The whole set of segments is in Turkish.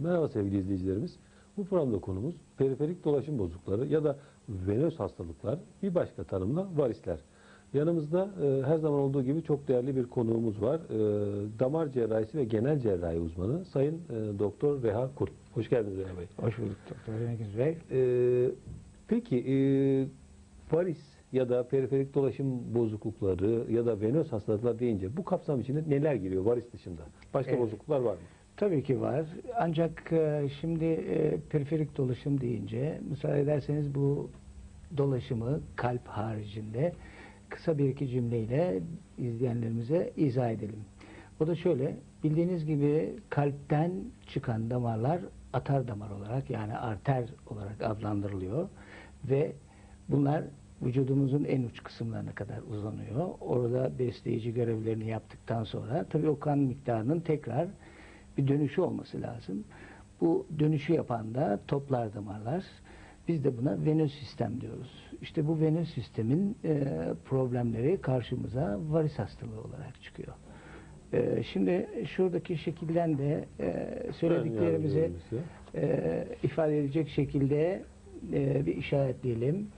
Merhaba sevgili izleyicilerimiz. Bu programda konumuz periferik dolaşım bozuklukları ya da venöz hastalıklar, bir başka tanımla varisler. Yanımızda e, her zaman olduğu gibi çok değerli bir konuğumuz var. E, damar cerrahisi ve genel cerrahi uzmanı Sayın e, Doktor Reha Kurt. Hoş geldiniz Reha Bey. Hoş bulduk Doktor Cengiz Bey. E, peki e, varis ya da periferik dolaşım bozuklukları ya da venöz hastalıklar deyince bu kapsam içinde neler giriyor varis dışında? Başka Evet. bozukluklar var mı? Tabii ki var. Ancak e, şimdi e, periferik dolaşım deyince müsaade ederseniz bu dolaşımı kalp haricinde kısa bir iki cümleyle izleyenlerimize izah edelim. O da şöyle, bildiğiniz gibi kalpten çıkan damarlar atar damar olarak yani arter olarak adlandırılıyor ve bunlar vücudumuzun en uç kısımlarına kadar uzanıyor. Orada besleyici görevlerini yaptıktan sonra tabii o kan miktarının tekrar bir dönüşü olması lazım. Bu dönüşü yapan da toplar damarlar. Biz de buna venöz sistem diyoruz. İşte bu venöz sistemin e, problemleri karşımıza varis hastalığı olarak çıkıyor. E, şimdi şuradaki şekilden de e, söylediklerimizi e, ifade edecek şekilde e, bir işaretleyelim.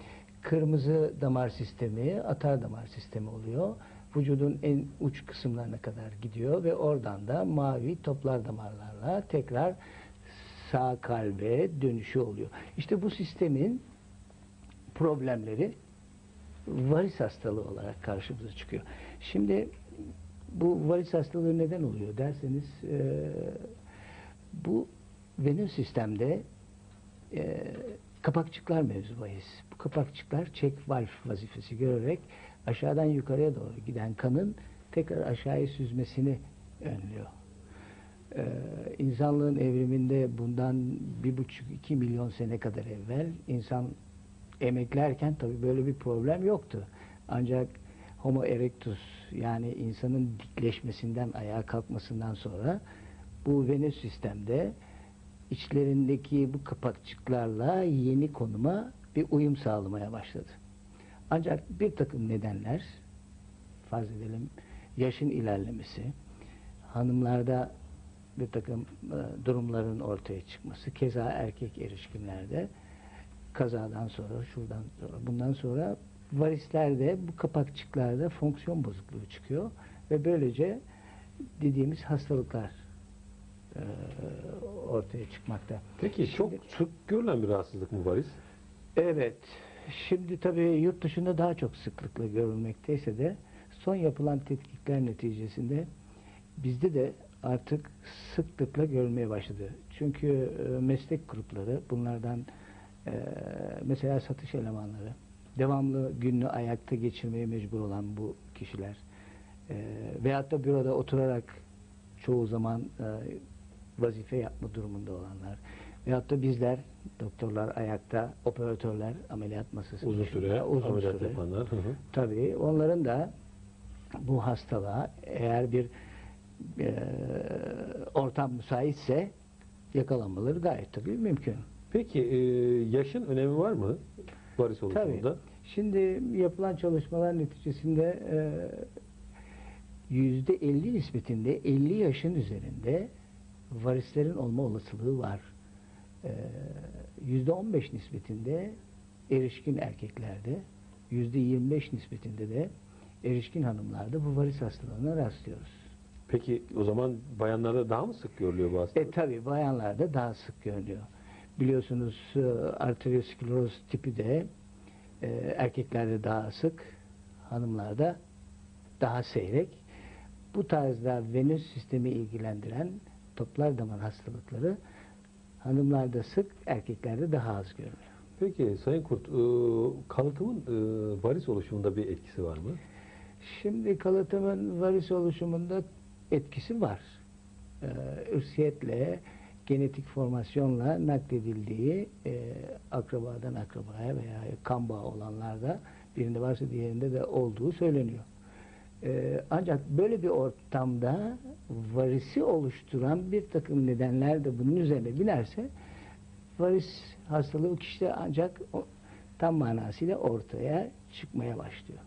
Kırmızı damar sistemi, atar damar sistemi oluyor. Vücudun en uç kısımlarına kadar gidiyor ve oradan da mavi toplar damarlarla tekrar sağ kalbe dönüşü oluyor. İşte bu sistemin problemleri varis hastalığı olarak karşımıza çıkıyor. Şimdi bu varis hastalığı neden oluyor derseniz e, bu venöz sistemde e, kapakçıklar mevzu bahis. Bu kapakçıklar çek valf vazifesi görerek aşağıdan yukarıya doğru giden kanın tekrar aşağıya süzmesini önlüyor. Ee, insanlığın evriminde bundan bir buçuk iki milyon sene kadar evvel insan emeklerken tabii böyle bir problem yoktu. Ancak Homo erectus yani insanın dikleşmesinden ayağa kalkmasından sonra bu venöz sistemde içlerindeki bu kapakçıklarla yeni konuma bir uyum sağlamaya başladı. Ancak bir takım nedenler farz edelim yaşın ilerlemesi, hanımlarda bir takım e, durumların ortaya çıkması, keza erkek erişkinlerde kazadan sonra, şuradan sonra, bundan sonra varislerde bu kapakçıklarda fonksiyon bozukluğu çıkıyor ve böylece dediğimiz hastalıklar e, ortaya çıkmakta. Peki Şimdi- çok sık görülen bir rahatsızlık mı varis? Evet. Şimdi tabii yurt dışında daha çok sıklıkla görülmekteyse de son yapılan tetkikler neticesinde bizde de artık sıklıkla görülmeye başladı. Çünkü e, meslek grupları bunlardan e, mesela satış elemanları devamlı gününü ayakta geçirmeye mecbur olan bu kişiler e, veyahut da büroda oturarak çoğu zaman vazife yapma durumunda olanlar veyahut da bizler doktorlar ayakta, operatörler ameliyat masası Uzun süre uzun ameliyat süre. yapanlar. Hı hı. Tabii onların da bu hastalığa eğer bir e, ortam müsaitse yakalanmaları gayet tabii mümkün. Peki e, yaşın önemi var mı varis oluşumunda? Şimdi yapılan çalışmalar neticesinde e, yüzde 50 nispetinde 50 yaşın üzerinde varislerin olma olasılığı var. E, Yüzde 15 nispetinde erişkin erkeklerde, yüzde 25 nispetinde de erişkin hanımlarda bu varis hastalığına rastlıyoruz. Peki o zaman bayanlarda daha mı sık görülüyor bu hastalık? E tabi bayanlarda daha sık görülüyor. Biliyorsunuz e, arterioskleroz tipi de e, erkeklerde daha sık, hanımlarda daha seyrek. Bu tarzda venöz sistemi ilgilendiren toplar damar hastalıkları hanımlarda sık, erkeklerde daha az görülüyor. Peki Sayın Kurt, e, kalıtımın e, varis oluşumunda bir etkisi var mı? Şimdi kalıtımın varis oluşumunda etkisi var. Ürsiyetle, genetik formasyonla nakledildiği e, akrabadan akrabaya veya kan bağı olanlarda birinde varsa diğerinde de olduğu söyleniyor. Ee, ancak böyle bir ortamda varisi oluşturan bir takım nedenler de bunun üzerine binerse varis hastalığı kişide ancak o, tam manasıyla ortaya çıkmaya başlıyor.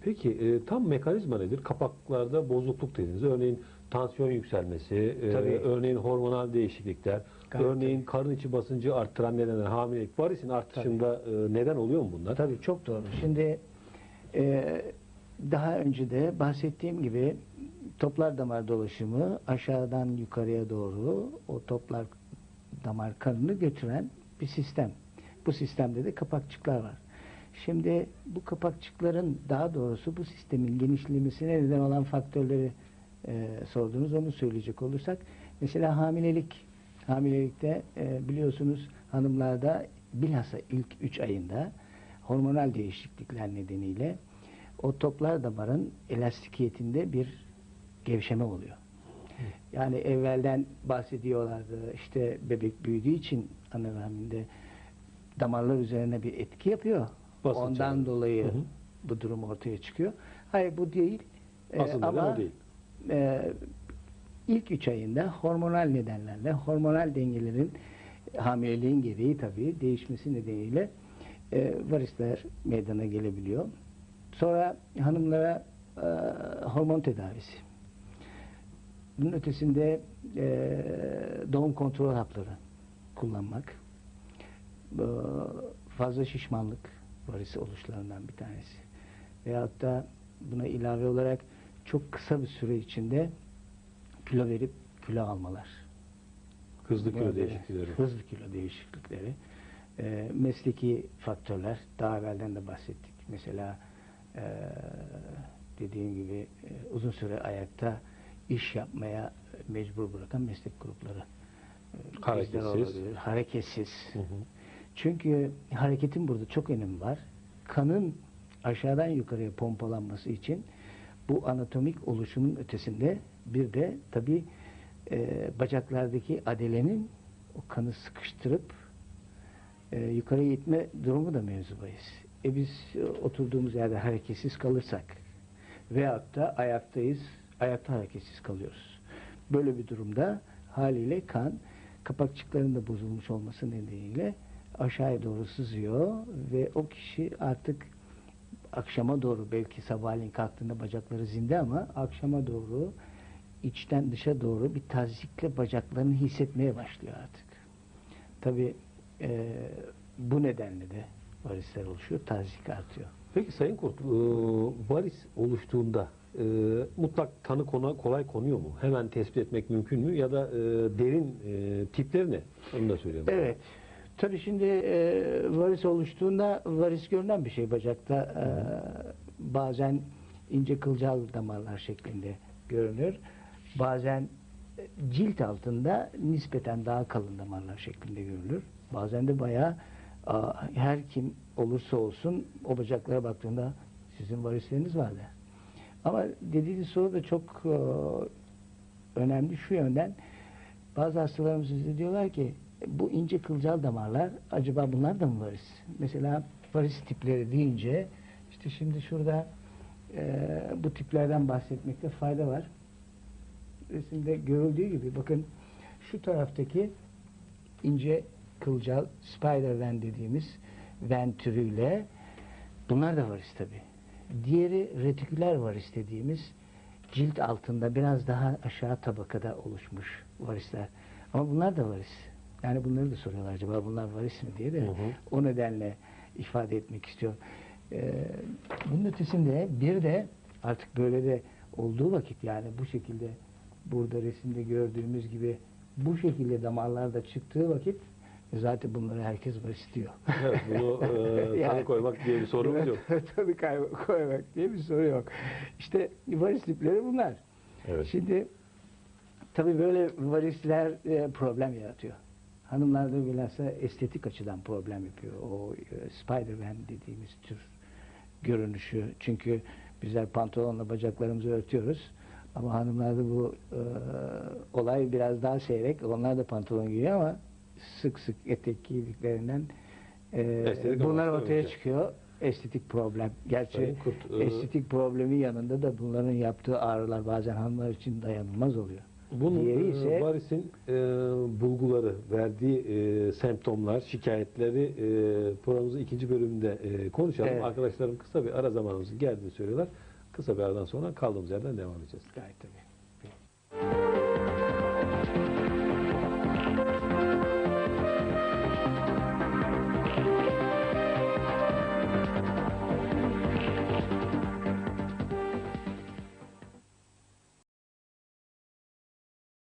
Peki e, tam mekanizma nedir? Kapaklarda bozukluk dediniz. Örneğin tansiyon yükselmesi, e, Tabii. örneğin hormonal değişiklikler, Gayet örneğin karın içi basıncı arttıran nedenler, hamilelik, varisin artışında e, neden oluyor mu bunlar? Tabii çok doğru. Şimdi e, daha önce de bahsettiğim gibi toplar damar dolaşımı aşağıdan yukarıya doğru o toplar damar kanını götüren bir sistem. Bu sistemde de kapakçıklar var. Şimdi bu kapakçıkların daha doğrusu bu sistemin genişlemesine neden olan faktörleri e, sordunuz. Onu söyleyecek olursak mesela hamilelik hamilelikte e, biliyorsunuz hanımlarda bilhassa ilk 3 ayında hormonal değişiklikler nedeniyle o toplar damarın elastikiyetinde bir gevşeme oluyor. Yani evvelden bahsediyorlardı işte bebek büyüdüğü için ana rahminde damarlar üzerine bir etki yapıyor. Basınç Ondan yani. dolayı Hı hı. bu durum ortaya çıkıyor. Hayır bu değil. Ee, Asıl neden ama o değil. e, ilk üç ayında hormonal nedenlerle, hormonal dengelerin hamileliğin gereği tabii değişmesi nedeniyle e, varisler meydana gelebiliyor. Sonra hanımlara e, hormon tedavisi. Bunun ötesinde e, doğum kontrol hapları kullanmak. E, fazla şişmanlık varisi oluşlarından bir tanesi. Veyahut da buna ilave olarak çok kısa bir süre içinde kilo verip kilo almalar. Hızlı kilo Böyle değişiklikleri. Hızlı kilo değişiklikleri. E, mesleki faktörler. Daha evvelden de bahsettik. Mesela e, dediğim gibi e, uzun süre ayakta iş yapmaya mecbur bırakan meslek grupları. E, Hareketsiz. Hareketsiz. Hı hı. Çünkü hareketin burada çok önemi var. Kanın aşağıdan yukarıya pompalanması için bu anatomik oluşumun ötesinde bir de tabi bacaklardaki adelenin o kanı sıkıştırıp e, yukarıya itme durumu da mevzu bahis. E biz e, oturduğumuz yerde hareketsiz kalırsak veyahut da ayaktayız, ayakta hareketsiz kalıyoruz. Böyle bir durumda haliyle kan kapakçıklarında bozulmuş olması nedeniyle aşağıya doğru sızıyor ve o kişi artık akşama doğru belki sabahleyin kalktığında bacakları zinde ama akşama doğru içten dışa doğru bir tazikle bacaklarını hissetmeye başlıyor artık. Tabi bu nedenle de varisler oluşuyor, tazik artıyor. Peki Sayın Kurt, e, varis oluştuğunda e, mutlak tanı kolay konuyor mu? Hemen tespit etmek mümkün mü? Ya da e, derin e, tipleri ne? Onu da söyleyelim. Evet. Tabii şimdi e, varis oluştuğunda varis görünen bir şey bacakta. E, bazen ince kılcal damarlar şeklinde görünür. Bazen cilt altında nispeten daha kalın damarlar şeklinde görülür. Bazen de bayağı her kim olursa olsun o bacaklara baktığında sizin varisleriniz var der. Ama dediğiniz soru da çok e, önemli şu yönden. Bazı hastalarımız bize diyorlar ki bu ince kılcal damarlar acaba bunlar da mı varis? Mesela varis tipleri deyince işte şimdi şurada e, bu tiplerden bahsetmekte fayda var. Resimde görüldüğü gibi bakın şu taraftaki ince kılcal spider ven dediğimiz ven türüyle bunlar da varis tabi. Diğeri retiküler varis dediğimiz cilt altında biraz daha aşağı tabakada oluşmuş varisler. Ama bunlar da varis. Yani bunları da soruyorlar acaba bunlar varis mi diye de Hı hı. o nedenle ifade etmek istiyorum. Ee, bunun ötesinde bir de artık böyle de olduğu vakit yani bu şekilde burada resimde gördüğümüz gibi bu şekilde damarlarda çıktığı vakit zaten bunları herkes varis diyor. Evet, bunu e, tanı Yani- koymak diye bir sorumuz yok. Kay- koymak diye bir soru yok. İşte varis tipleri bunlar. Evet. Şimdi tabii böyle varisler e, problem yaratıyor. Hanımlarda bilhassa estetik açıdan problem yapıyor. O e, Spider-Man dediğimiz tür görünüşü. Çünkü bizler pantolonla bacaklarımızı örtüyoruz. Ama hanımlarda bu e, olay biraz daha seyrek. Onlar da pantolon giyiyor ama sık sık etek giydiklerinden e, bunlar amaçlı ortaya önce. çıkıyor. Estetik problem. Gerçi Kurt, e, estetik problemin yanında da bunların yaptığı ağrılar bazen hanımlar için dayanılmaz oluyor. Bunun Diğeri e, ise- varisin e, bulguları, verdiği e, semptomlar, şikayetleri e, programımızın ikinci bölümünde e, konuşalım. Evet. Arkadaşlarım kısa bir ara zamanımızın geldiğini söylüyorlar. Kısa bir aradan sonra kaldığımız yerden devam edeceğiz. Gayet tabii.